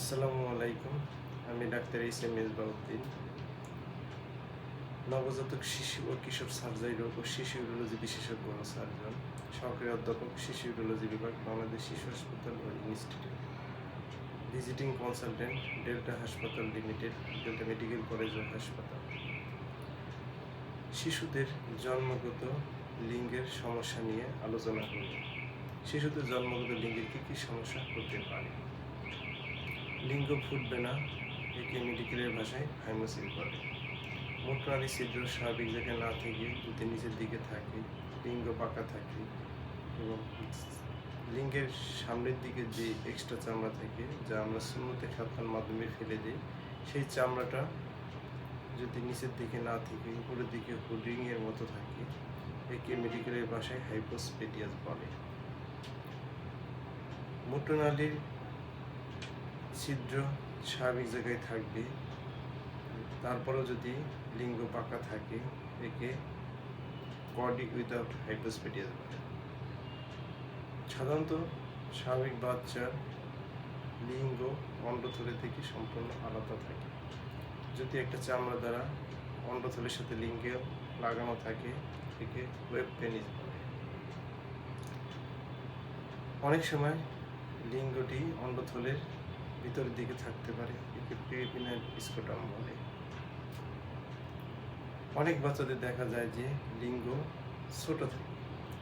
আসসালামু আলাইকুম, আমি ডাক্তার এস এম মেজবাউদ্দিন নবজাতক শিশু ও কিশোর সার্জারি রোগ ও শিশু ইউরোলজি বিশেষজ্ঞ সার্জন, সহকারী অধ্যাপক শিশু ইউরোলজি বিভাগ, বাংলাদেশ শিশু হাসপাতাল ও ইনস্টিটিউট। ভিজিটিং কনসালটেন্ট, ডেল্টা হাসপাতাল লিমিটেড, ডেল্টা মেডিকেল কলেজ ও হাসপাতাল। শিশুদের জন্মগত লিঙ্গের সমস্যা নিয়ে আলোচনা করব। শিশুদের জন্মগত লিঙ্গের কী কী সমস্যা হতে পারে? লিঙ্গ ফুটবে না, একে মেডিকেলের ভাষায় হাইমোসিল করে মোটরালি ছিদ্র স্বাভাবিক জায়গায় না থেকে যদি নিচের দিকে থাকে, লিঙ্গ পাকা থাকে এবং লিঙ্গের সামনের দিকে যে এক্সট্রা চামড়া থাকে, যা আমরা সুন্নতে খাতার মাধ্যমে ফেলে দিই, সেই চামড়াটা যদি নিচের দিকে না থেকে উপরের দিকে রিংয়ের মতো থাকে, একে মেডিকেলের ভাষায় হাইপোস্পেটিয়াস বলে। মোটনালির ছিদ্র স্বাভাবিক জায়গায় থাকবে। তারপরেও যদি লিঙ্গ পাকা থাকে, একে কর্ডি উইদাউট হাইপোস্পেটিয়াস বলে সাধারণত স্বাভাবিক বাচ্চার লিঙ্গ অন্ডথলি থেকে সম্পূর্ণ আলাদা থাকে। যদি একটা চামড়া দ্বারা অন্ডথলির সাথে লিঙ্গে লাগানো থাকে, একে ওয়েব পেনিস বলে। অনেক সময় লিঙ্গটি অন্ডথলের ভিতরের দিকে থাকতে পারে। একে পেপিনাল স্কোটাম বলে। অনেক বাচ্চাদের দেখা যায় যে লিঙ্গ ছোট থাকে,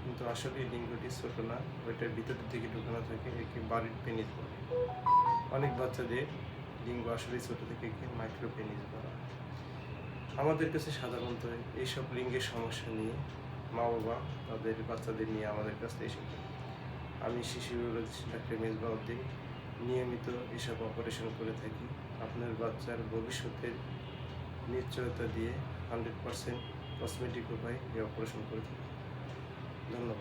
কিন্তু আসলে লিঙ্গটি ছোট না, ওইটার ভিতরের দিকে ঢুকানো থাকে, একে বাড়ির পেনিস বলে। অনেক বাচ্চাদের লিঙ্গ আসলে ছোট থেকে একে মাইক্রো পেনিস বলা। আমাদের কাছে সাধারণত এইসব লিঙ্গের সমস্যা নিয়ে মা বাবা তাদের বাচ্চাদের নিয়ে আমাদের কাছে এসে আমি শিশু ডাক্তার মেজবাউদ্দিন নিয়মিত এসব অপারেশন করে থাকি। আপনার বাচ্চার ভবিষ্যতের নিশ্চয়তা দিয়ে হান্ড্রেড পারসেন্ট কসমেটিক উপায় এই অপারেশন করে থাকি। ধন্যবাদ।